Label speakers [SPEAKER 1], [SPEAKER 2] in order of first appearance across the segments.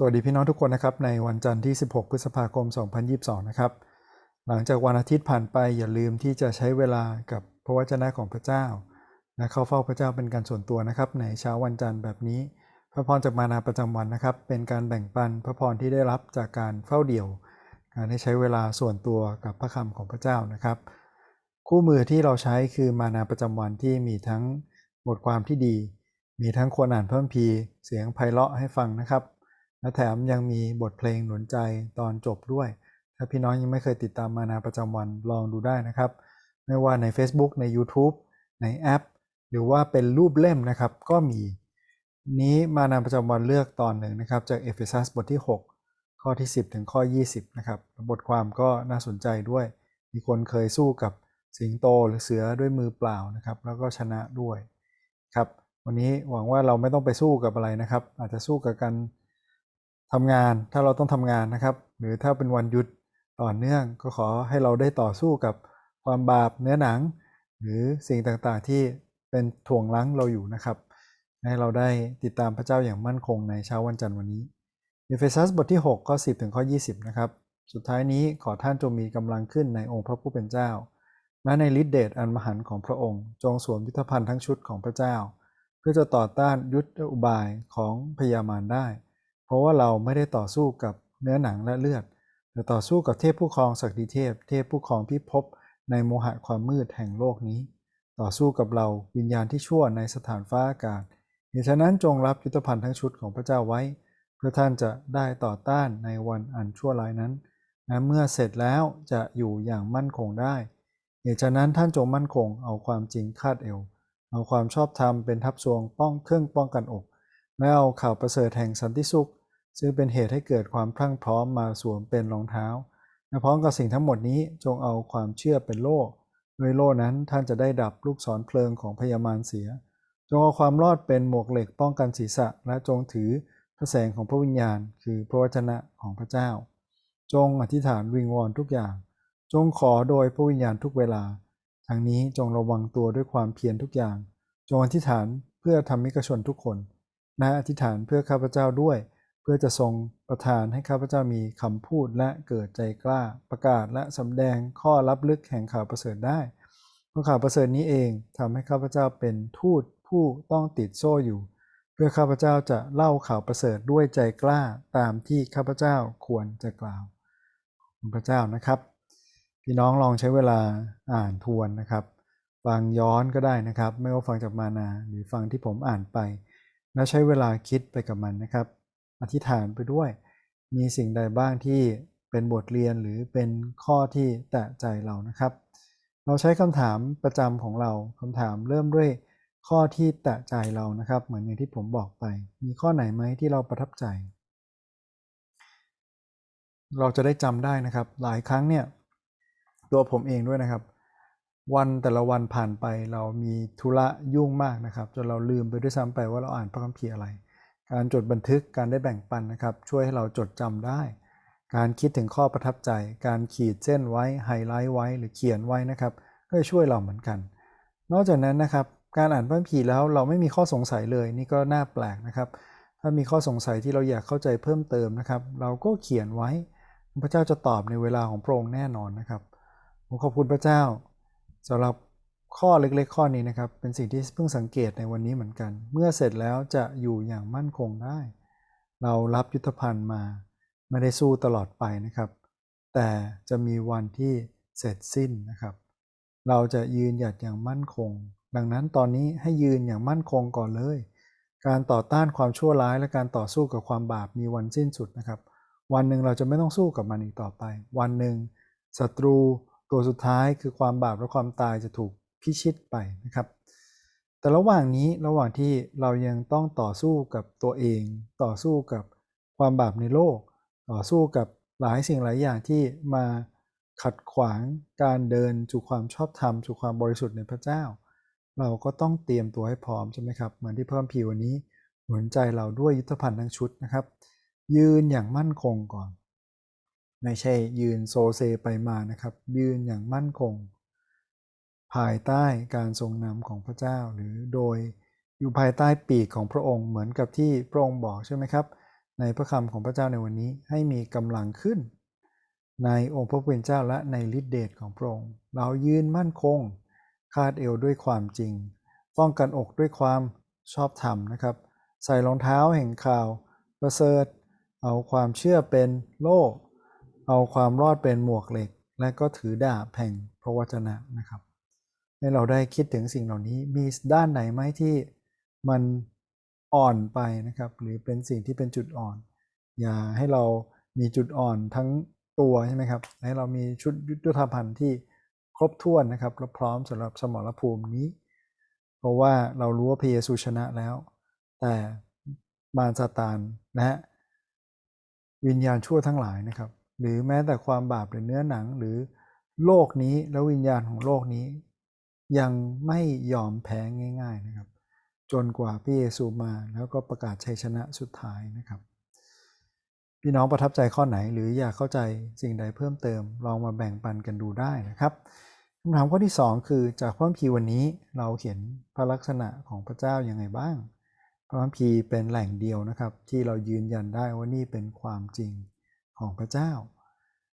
[SPEAKER 1] สวัสดีพี่น้องทุกคนนะครับในวันจันทร์ที่ 16 พฤษภาคม 2022 นะครับ หลังจากวันอาทิตย์ผ่านไปอย่าลืมที่จะใช้เวลากับพระวจนะของพระเจ้าและเข้าเฝ้าพระเจ้าเป็นการส่วนตัวนะครับ ในเช้าวันจันทร์แบบนี้ พระพรจากมานาประจำวันนะครับ เป็นการแบ่งปันพระพรที่ได้รับจากการเฝ้าเดี่ยว การได้ใช้เวลาส่วนตัวกับพระคำของพระเจ้านะครับ คู่มือที่เราใช้คือมานาประจำวันที่มีทั้งบทความที่ดี มีทั้งควรอ่านเพิ่มพีเสียงไพเราะให้ฟังนะครับ และแถมยังมีบทเพลงหนุนใจตอนจบด้วย ถ้าพี่น้องยังไม่เคยติดตามมานาประจำวันลองดูได้นะครับ ไม่ว่าใน Facebook ใน YouTube ในแอป หรือว่าเป็นรูปเล่มนะครับ ก็มีนี้มานาประจำวันเลือกตอนหนึ่งนะครับ จากเอเฟซัสบทที่ 6 ข้อที่ 10 ถึงข้อ 20 นะครับ บทความก็น่าสนใจด้วย มีคนเคยสู้กับสิงโตหรือเสือด้วยมือเปล่านะครับ แล้วก็ชนะด้วยครับ วันนี้หวังว่าเราไม่ต้องไปสู้กับอะไรนะครับ อาจจะสู้กับการ ทำงานถ้าเราต้องทำงานนะครับ หรือถ้าเป็นวันหยุดต่อเนื่องก็ขอให้เราได้ต่อสู้กับความบาปเนื้อหนัง หรือสิ่งต่างๆที่เป็นถ่วงลังเราอยู่นะครับ ให้เราได้ติดตามพระเจ้าอย่างมั่นคงในเช้าวันจันทร์วันนี้เอเฟซัสบทที่6ข้อ10 ถึงข้อ 20 นะครับ สุดท้ายนี้ขอท่านจงมีกำลังขึ้นในองค์พระผู้เป็นเจ้า และในฤทธิเดชอันมหันต์ของพระองค์ จงสวมยุทธภัณฑ์ทั้งชุดของพระเจ้า เพื่อจะต่อต้านยุทธอุบายของพยามารได้ เพราะว่าเราไม่ได้ต่อสู้กับเนื้อหนังและเลือด แต่ต่อสู้กับเทพผู้ครองศักดิเทพ เทพผู้ครองพิภพในโมหะความมืดแห่งโลกนี้ ต่อสู้กับเราวิญญาณที่ชั่วในสถานฟ้าอากาศเหตุฉะนั้นจงรับยุทธภัณฑ์ทั้งชุดของพระเจ้าไว้ เพื่อท่านจะได้ต่อต้านในวันอันชั่วร้ายนั้นและเมื่อเสร็จแล้วจะอยู่อย่างมั่นคงได้เหตุฉะนั้นท่านจงมั่นคงเอาความจริงคาดเอว เอาความชอบธรรมเป็นทับทรวงป้องเครื่องป้องกันอก และเอาข่าวประเสริฐแห่งสันติสุข ซึ่งเป็นเหตุให้เกิดความพรั่งพร้อมมาสวมเป็นรองเท้าและพร้อมกับสิ่งทั้งหมดนี้จงเอาความเชื่อเป็นโล่ด้วยโล่นั้นท่านจะได้ดับลูกศรเพลิงของพยามารเสีย จงเอาความรอดเป็นหมวกเหล็กป้องกันศีรษะ และจงถือพระแสงของพระวิญญาณ คือพระวจนะของพระเจ้า จงอธิษฐานวิงวอนทุกอย่าง จงขอโดยพระวิญญาณทุกเวลาทั้งนี้จงระวังตัวด้วยความเพียรทุกอย่าง จงอธิษฐานเพื่อธรรมิกชนทุกคนและอธิษฐานเพื่อข้าพเจ้าด้วยเพื่อจะทรงประทานให้ข้าพเจ้ามีคำพูดและเกิดใจกล้า ประกาศและสำแดงข้อลับลึกแห่งข่าวประเสริฐได้เพราะข่าวประเสริฐนี้เองทำให้ข้าพเจ้าเป็นทูตผู้ต้องติดโซ่อยู่ เพื่อข้าพเจ้าจะเล่าข่าวประเสริฐด้วยใจกล้าตามที่ข้าพเจ้าควรจะกล่าวพระเจ้านะครับ พี่น้องลองใช้เวลาอ่านทวนนะครับฟังย้อนก็ได้นะครับ ไม่ว่าฟังจากมานาหรือฟังที่ผมอ่านไป และใช้เวลาคิดไปกับมันนะครับ อธิษฐานไปด้วย มีสิ่งใดบ้างที่เป็นบทเรียนหรือเป็นข้อที่แตะใจเรานะครับ เราใช้คำถามประจำของเราคำถามเริ่มด้วยข้อที่แตะใจเรานะครับ เหมือนอย่างที่ผมบอกไป มีข้อไหนไหมที่เราประทับใจ เราจะได้จำได้นะครับ หลายครั้งเนี่ยตัวผมเองด้วยนะครับ วันแต่ละวันผ่านไปเรามีธุระยุ่งมากนะครับจนเราลืมไปด้วยซ้ำไปว่าเราอ่านพระคัมภีร์อะไร การจดบันทึกการได้แบ่งปันนะครับ ช่วยให้เราจดจำได้ การคิดถึงข้อประทับใจ การขีดเส้นไว้ไฮไลท์ไว้หรือเขียนไว้นะครับ ก็จะช่วยเราเหมือนกัน นอกจากนั้นนะครับ การอ่านพระคัมภีร์แล้วเราไม่มีข้อสงสัยเลย นี่ก็น่าแปลกนะครับ ถ้ามีข้อสงสัยที่เราอยากเข้าใจเพิ่มเติมนะครับ เราก็เขียนไว้ พระเจ้าจะตอบในเวลาของพระองค์แน่นอนนะครับผมขอบคุณพระเจ้าสำหรับ ข้อเล็กๆ ข้อนี้นะครับ เป็นสิ่งที่เพิ่งสังเกตในวันนี้เหมือนกัน เมื่อเสร็จแล้วจะอยู่อย่างมั่นคงได้ เรารับยุทธภัณฑ์มา ไม่ได้สู้ตลอดไปนะครับ แต่จะมีวันที่เสร็จสิ้นนะครับ เราจะยืนหยัดอย่างมั่นคง ดังนั้นตอนนี้ให้ยืนอย่างมั่นคงก่อนเลย การต่อต้านความชั่วร้ายและการต่อสู้กับความบาปมีวันสิ้นสุดนะครับ วันหนึ่งเราจะไม่ต้องสู้กับมันอีกต่อไป วันหนึ่งศัตรูตัวสุดท้ายคือความบาปและความตายจะถูก พิชิตไปนะครับ แต่ระหว่างนี้ระหว่างที่เรายังต้องต่อสู้กับตัวเอง ต่อสู้กับความบาปในโลก ต่อสู้กับหลายสิ่งหลายอย่างที่มาขัดขวางการเดินสู่ความชอบธรรมสู่ความบริสุทธิ์ในพระเจ้า เราก็ต้องเตรียมตัวให้พร้อมใช่ไหมครับเหมือนที่เพิ่มพีวันนี้หนุนใจเราด้วยยุทธภัณฑ์ทั้งชุดนะครับ ยืนอย่างมั่นคงก่อน ไม่ใช่ยืนโซเซไปมานะครับ ยืนอย่างมั่นคง ภายใต้การทรงนำของพระเจ้า หรือโดยอยู่ภายใต้ปีกของพระองค์เหมือนกับที่พระองค์บอกใช่ไหมครับ ในพระคำของพระเจ้าในวันนี้ให้มีกำลังขึ้น ในองค์พระผู้เป็นเจ้าและในฤทธิเดชของพระองค์ เรายืนมั่นคง คาดเอวด้วยความจริง ป้องกันอกด้วยความชอบธรรมนะครับ ใส่รองเท้าแห่งข่าวประเสริฐเอาความเชื่อเป็นโล่เอาความรอดเป็นหมวกเหล็ก และก็ถือดาบแห่งพระวจนะนะครับ ให้เราได้คิดถึงสิ่งเหล่านี้มีด้านไหนไหมที่มันอ่อนไปนะครับ หรือเป็นสิ่งที่เป็นจุดอ่อน อย่าให้เรามีจุดอ่อนทั้งตัวใช่ไหมครับ ให้เรามีชุดยุทธภัณฑ์ที่ครบถ้วนนะครับและพร้อมสำหรับสมรภูมินี้ เพราะว่าเรารู้ว่าพระเยซูชนะแล้ว แต่มารซาตานนะฮะวิญญาณชั่วทั้งหลายนะครับ หรือแม้แต่ความบาปหรือเนื้อหนังหรือโลกนี้แล้ววิญญาณของโลกนี้ ยังไม่ยอมแพ้ง่าย ๆนะครับ จนกว่าพระเยซูมาแล้วก็ประกาศชัยชนะสุดท้ายนะครับ พี่น้องประทับใจข้อไหน หรืออยากเข้าใจสิ่งใดเพิ่มเติม ลองมาแบ่งปันกันดูได้นะครับคำถามข้อที่ 2 คือจากพระคัมภีร์วันนี้เราเห็นพระลักษณะของพระเจ้ายังไงบ้าง พระคัมภีร์เป็นแหล่งเดียวนะครับ ที่เรายืนยันได้ว่านี่เป็นความจริงของพระเจ้า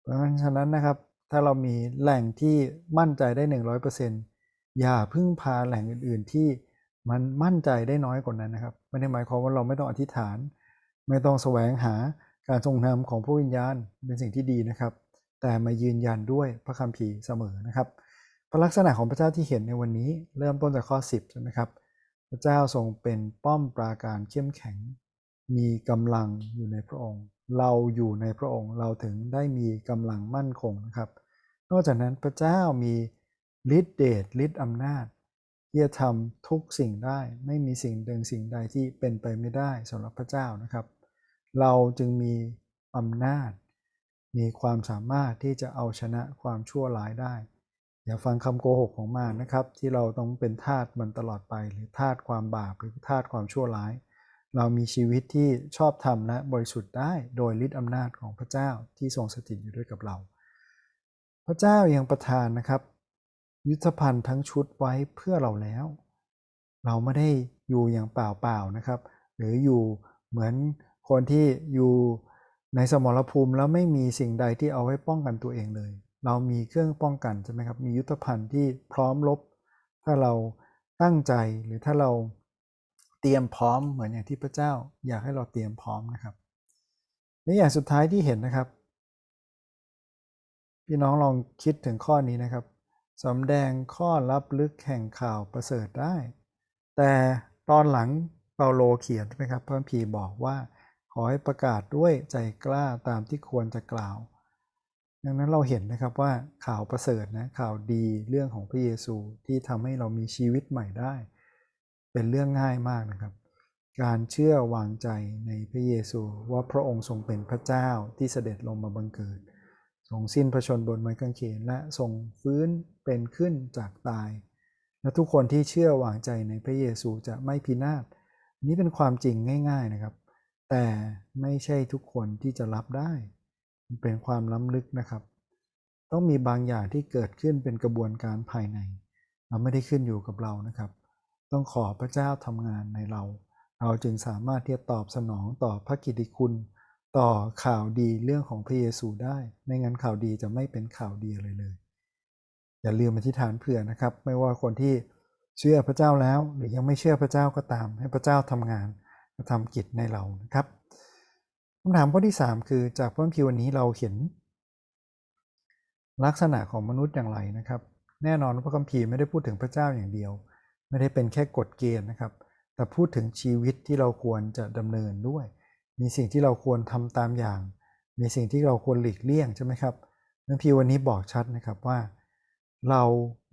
[SPEAKER 1] เพราะฉะนั้นนะครับถ้าเรามีแหล่งที่มั่นใจได้ 100% อย่าพึ่งพาแหล่งอื่น ๆ ที่มันมั่นใจได้น้อยกว่านั้นนะครับไม่ได้หมายความว่าเราไม่ต้องอธิษฐาน ไม่ต้องแสวงหาการทรงนำของผู้วิญญาณเป็นสิ่งที่ดีนะครับ แต่มายืนยันด้วยพระคัมภีร์เสมอนะครับพระลักษณะของพระเจ้าที่เห็นในวันนี้เริ่มต้นจากข้อ 10ใช่ไหมครับ พระเจ้าทรงเป็นป้อมปราการเข้มแข็ง มีกำลังอยู่ในพระองค์ เราอยู่ในพระองค์เราถึงได้มีกำลังมั่นคงนะครับ นอกจากนั้นพระเจ้ามี ฤทธิเดชฤทธิอำนาจที่จะทำทุกสิ่งได้ ไม่มีสิ่งใดสิ่งใดที่เป็นไปไม่ได้สำหรับพระเจ้านะครับ เราจึงมีอำนาจ มีความสามารถที่จะเอาชนะความชั่วร้ายได้อย่าฟังคำโกหกของมารนะครับ ที่เราต้องเป็นทาสมันตลอดไป หรือทาสความบาปหรือทาสความชั่วร้าย เรามีชีวิตที่ชอบธรรมและบริสุทธิ์ได้โดยฤทธิอำนาจของพระเจ้าที่ทรงสถิตอยู่ด้วยกับเรา พระเจ้ายังประทานนะครับ ยุทธภัณฑ์ทั้งชุดไว้เพื่อเราแล้ว เราไม่ได้อยู่อย่างเปล่าๆนะครับ หรืออยู่เหมือนคนที่อยู่ในสมรภูมิแล้วไม่มีสิ่งใดที่เอาไว้ป้องกันตัวเองเลย เรามีเครื่องป้องกันใช่ไหมครับ มียุทธภัณฑ์ที่พร้อมรบถ้าเราตั้งใจหรือถ้าเราเตรียมพร้อมเหมือนอย่างที่พระเจ้า อยากให้เราเตรียมพร้อมนะครับในอย่างสุดท้ายที่เห็นนะครับ พี่น้องลองคิดถึงข้อนี้นะครับ สำแดงข้อลับลึกแห่งข่าวประเสริฐได้ แต่ตอนหลังเปาโลเขียนใช่ไหมครับพระพีบอกว่า ขอให้ประกาศด้วยใจกล้าตามที่ควรจะกล่าว ดังนั้นเราเห็นนะครับว่าข่าวประเสริฐนะข่าวดีเรื่องของพระเยซูที่ทำให้เรามีชีวิตใหม่ได้ เป็นเรื่องง่ายมากนะครับ การเชื่อวางใจในพระเยซูว่าพระองค์ทรงเป็นพระเจ้าที่เสด็จลงมาบังเกิด ทรงสิ้นพระชนบนไม้กางเขนและทรงฟื้นเป็นขึ้นจากตาย และทุกคนที่เชื่อวางใจในพระเยซูจะไม่พินาศนี้เป็นความจริงง่าย ๆนะครับ แต่ไม่ใช่ทุกคนที่จะรับได้ มันเป็นความล้ำลึกนะครับ ต้องมีบางอย่างที่เกิดขึ้นเป็นกระบวนการภายใน เราไม่ได้ขึ้นอยู่กับเรานะครับ ต้องขอพระเจ้าทำงานในเรา เราจึงสามารถที่จะตอบสนองต่อพระกิตติคุณ ต่อข่าวดีเรื่องของพระเยซูได้ ไม่งั้นข่าวดีจะไม่เป็นข่าวดีเลยเลย อย่าลืมอธิษฐานเผื่อนะครับ ไม่ว่าคนที่เชื่อพระเจ้าแล้ว หรือยังไม่เชื่อพระเจ้าก็ตาม ให้พระเจ้าทำงานทำกิจในเรานะครับคำถามข้อที่ 3 คือจากพระคัมภีร์วันนี้เราเห็น ลักษณะของมนุษย์อย่างไรนะครับ แน่นอนพระคัมภีร์ไม่ได้พูดถึงพระเจ้าอย่างเดียว ไม่ได้เป็นแค่กฎเกณฑ์นะครับ แต่พูดถึงชีวิตที่เราควรจะดำเนินด้วย มีสิ่งที่เราควรทำตามอย่าง มีสิ่งที่เราควรหลีกเลี่ยงใช่ไหมครับพระคัมภีร์วันนี้บอกชัดนะครับว่า เรา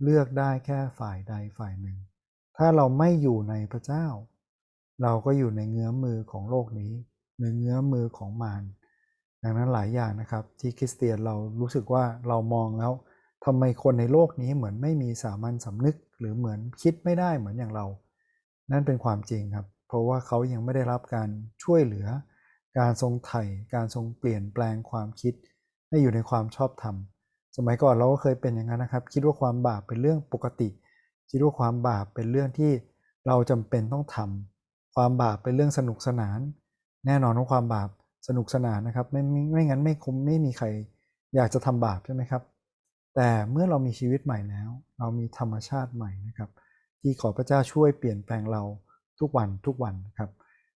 [SPEAKER 1] เลือกได้แค่ฝ่ายใดฝ่ายหนึ่ง ถ้าเราไม่อยู่ในพระเจ้า เราก็อยู่ในเงื้อมือของโลกนี้ในเงื้อมือของมารดังนั้นหลายอย่างนะครับ ที่คริสเตียนเรารู้สึกว่าเรามองแล้วทำไมคนในโลกนี้เหมือนไม่มีสามัญสำนึก หรือเหมือนคิดไม่ได้เหมือนอย่างเรา นั่นเป็นความจริงครับ เพราะว่าเขายังไม่ได้รับการช่วยเหลือ การทรงไถ่การทรงเปลี่ยนแปลงความคิด ให้อยู่ในความชอบธรรม สมัยก่อนเราก็เคยเป็นอย่างนั้นนะครับ คิดว่าความบาปเป็นเรื่องปกติ คิดว่าความบาปเป็นเรื่องที่เราจำเป็นต้องทำความบาปเป็นเรื่องสนุกสนาน แน่นอนว่าความบาปสนุกสนานนะครับ ไม่ไม่ไม่งั้นไม่คุ้มไม่มีใครอยากจะทำบาปใช่ไหมครับ แต่เมื่อเรามีชีวิตใหม่แล้ว เรามีธรรมชาติใหม่นะครับ ที่ขอพระเจ้าช่วยเปลี่ยนแปลงเราทุกวันทุกวันนะครับ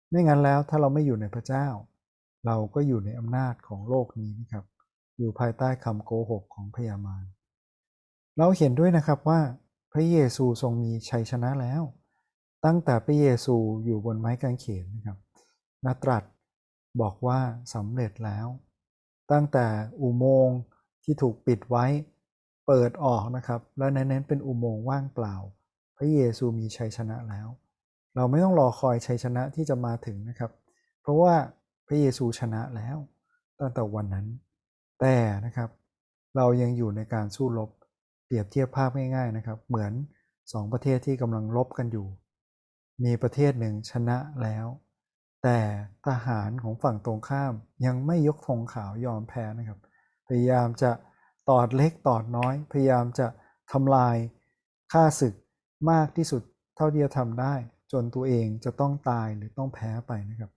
[SPEAKER 1] ไม่งั้นแล้วถ้าเราไม่อยู่ในพระเจ้า เราก็อยู่ในอำนาจของโลกนี้นะครับ อยู่ภายใต้คำโกหกของพยามารเราเห็นด้วยนะครับว่าพระเยซูทรงมีชัยชนะแล้ว ตั้งแต่พระเยซูอยู่บนไม้กางเขนนะครับนาตรัสบอกว่าสำเร็จแล้ว ตั้งแต่อุโมงค์ที่ถูกปิดไว้เปิดออกนะครับ และในนั้นเป็นอุโมงค์ว่างเปล่า พระเยซูมีชัยชนะแล้ว เราไม่ต้องรอคอยชัยชนะที่จะมาถึงนะครับ เพราะว่าพระเยซูชนะแล้วตั้งแต่วันนั้น แต่นะครับเรายังอยู่ในการสู้รบเปรียบเทียบภาพง่ายๆนะครับ เหมือนสองประเทศที่กำลังรบกันอยู่ มีประเทศหนึ่งชนะแล้ว แต่ทหารของฝั่งตรงข้ามยังไม่ยกธงขาวยอมแพ้นะครับ พยายามจะตอดเล็กตอดน้อย พยายามจะทำลายค่าศึกมากที่สุดเท่าที่จะทำได้ จนตัวเองจะต้องตายหรือต้องแพ้ไปนะครับ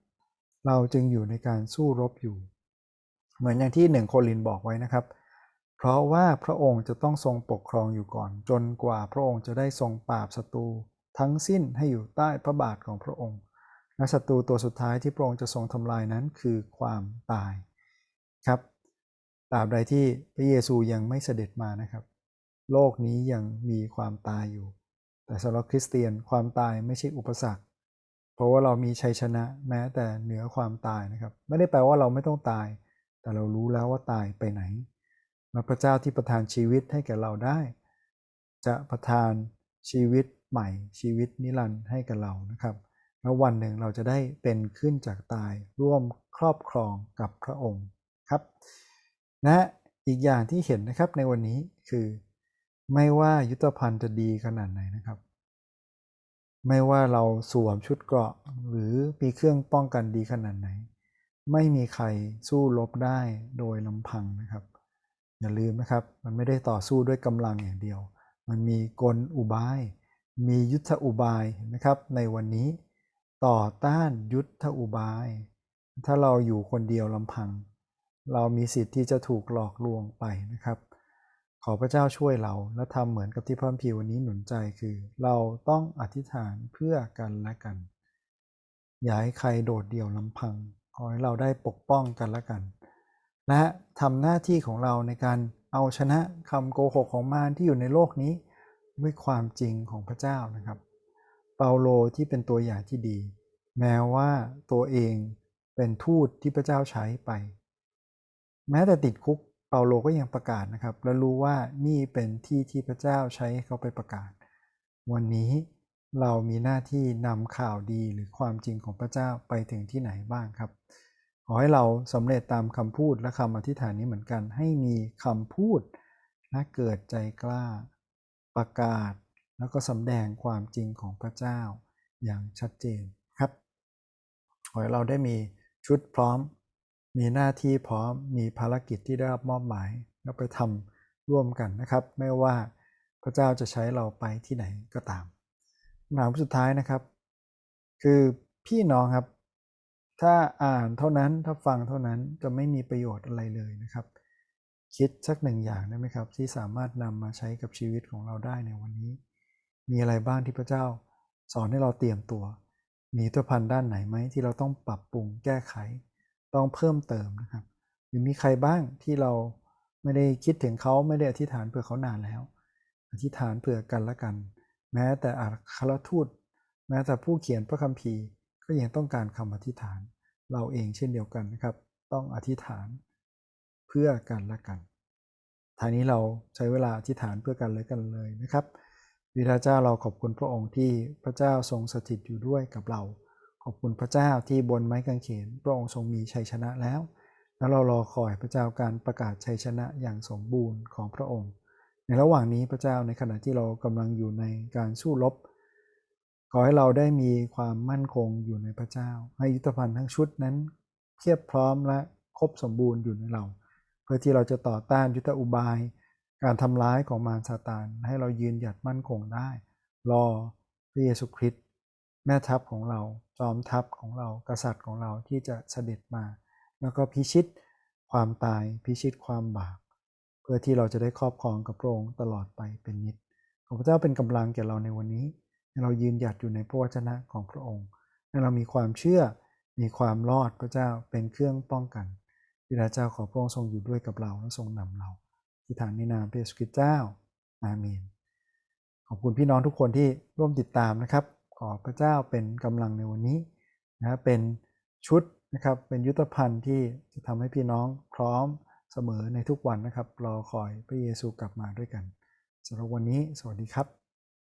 [SPEAKER 1] เราจึงอยู่ในการสู้รบอยู่ เหมือนอย่างที่หนึ่งโคลินบอกไว้นะครับ เพราะว่าพระองค์จะต้องทรงปกครองอยู่ก่อน จนกว่าพระองค์จะได้ทรงปราบศัตรูทั้งสิ้นให้อยู่ใต้พระบาทของพระองค์และศัตรูตัวสุดท้ายที่พระองค์จะทรงทำลายนั้นคือความตายครับตราบใดที่พระเยซูยังไม่เสด็จมานะครับ โลกนี้ยังมีความตายอยู่ แต่สำหรับคริสเตียนความตายไม่ใช่อุปสรรค เพราะว่าเรามีชัยชนะแม้แต่เหนือความตายนะครับ ไม่ได้แปลว่าเราไม่ต้องตาย แต่เรารู้แล้วว่าตายไปไหนและพระเจ้าที่ประทานชีวิตให้แก่เราได้ จะประทานชีวิตใหม่ชีวิตนิรันดร์ให้กับเรานะครับแล้ววันหนึ่งเราจะได้เป็นขึ้นจากตายร่วมครอบครองกับพระองค์ครับนะอีกอย่างที่เห็นนะครับในวันนี้คือ ไม่ว่ายุทธภัณฑ์จะดีขนาดไหนนะครับ ไม่ว่าเราสวมชุดเกราะหรือมีเครื่องป้องกันดีขนาดไหน ไม่มีใครสู้รบได้โดยลำพังนะครับ อย่าลืมนะครับ มันไม่ได้ต่อสู้ด้วยกำลังอย่างเดียว มันมีกลอุบาย มียุทธอุบายนะครับ ในวันนี้ต่อต้านยุทธอุบาย ถ้าเราอยู่คนเดียวลำพัง เรามีสิทธิ์ที่จะถูกหลอกลวงไปนะครับ ขอพระเจ้าช่วยเรา และทำเหมือนกับที่พระคัมภีวันนี้หนุนใจคือ เราต้องอธิษฐานเพื่อกันและกัน อย่าให้ใครโดดเดี่ยวลำพัง ขอให้เราได้ปกป้องกันและกัน และทำหน้าที่ของเราในการเอาชนะคำโกหกของมารที่อยู่ในโลกนี้ ด้วยความจริงของพระเจ้านะครับ เปาโลที่เป็นตัวอย่างที่ดี แม้ว่าตัวเองเป็นทูตที่พระเจ้าใช้ไป แม้แต่ติดคุก เปาโลก็ยังประกาศนะครับ และรู้ว่านี่เป็นที่ที่พระเจ้าใช้เขาไปประกาศ วันนี้เรามีหน้าที่นำข่าวดีหรือความจริงของพระเจ้าไปถึงที่ไหนบ้างครับ ขอให้เราสำเร็จตามคำพูดและคำอธิษฐานนี้เหมือนกัน ให้มีคำพูดและเกิดใจกล้า ประกาศ แล้วก็สำแดงความจริงของพระเจ้าอย่างชัดเจนครับ ขอให้เราได้มีชุดพร้อม มีหน้าที่พร้อมมีภารกิจที่ได้รับมอบหมายแล้วไปทำร่วมกันนะครับ ไม่ว่าพระเจ้าจะใช้เราไปที่ไหนก็ตามคำถามสุดท้ายนะครับ คือพี่น้องครับ ถ้าอ่านเท่านั้นถ้าฟังเท่านั้นจะไม่มีประโยชน์อะไรเลยนะครับ คิดสักหนึ่งอย่างได้ไหมครับ ที่สามารถนำมาใช้กับชีวิตของเราได้ในวันนี้ มีอะไรบ้างที่พระเจ้า สอนให้เราเตรียมตัว มีตัวพันด้านไหนไหมที่เราต้องปรับปรุงแก้ไข ต้องเพิ่มเติมนะครับหรือมีใครบ้างที่เราไม่ได้คิดถึงเขาไม่ได้อธิษฐานเผื่อเขานานแล้ว อธิษฐานเผื่อกันละกัน แม้แต่อัครทูต แม้แต่ผู้เขียนพระคัมภีร์ ก็ยังต้องการคำอธิษฐาน เราเองเช่นเดียวกันนะครับ ต้องอธิษฐานเพื่อกันละกันทางนี้เราใช้เวลาอธิษฐานเพื่อกันและกันเลยนะครับวิทาเจ้าเราขอบคุณพระองค์ที่พระเจ้าทรงสถิตอยู่ด้วยกับเรา ขอบคุณพระเจ้าที่บนไม้กางเขนพระองค์ทรงมีชัยชนะแล้ว แล้วเรารอคอยพระเจ้าการประกาศชัยชนะอย่างสมบูรณ์ของพระองค์ ในระหว่างนี้พระเจ้าในขณะที่เรากำลังอยู่ในการสู้รบขอให้เราได้มีความมั่นคงอยู่ในพระเจ้า ให้ยุทธภัณฑ์ทั้งชุดนั้นเพียบพร้อมและครบสมบูรณ์อยู่ในเรา เพื่อที่เราจะต่อต้านยุทธอุบาย การทำร้ายของมารซาตานให้เรายืนหยัดมั่นคงได้ รอพระเยซูคริสต์ แม่ทัพของเรา จอมทัพของเรา กษัตริย์ของเราที่จะเสด็จมา แล้วก็พิชิตความตาย พิชิตความบาป เพื่อที่เราจะได้ครอบครองกับพระองค์ตลอดไปเป็นนิจขอพระเจ้าเป็นกำลังแก่เราในวันนี้ ให้เรายืนหยัดอยู่ในพระวจนะของพระองค์ ให้เรามีความเชื่อ มีความรอดพระเจ้าเป็นเครื่องป้องกันพิดาเจ้าขอพระองค์ทรงอยู่ด้วยกับเราและทรงนำเราที่ฐานในนามพระเยซูคริสต์เจ้า อาเมน ขอบคุณพี่น้องทุกคนที่ร่วมติดตามนะครับ ขอพระเจ้าเป็นกำลังในวันนี้นะเป็นชุดนะครับเป็นยุทธภัณฑ์ที่จะทำให้พี่น้องพร้อมเสมอในทุกวันนะครับรอคอยพระเยซูกลับมาด้วยกันสำหรับวันนี้ สวัสดีครับ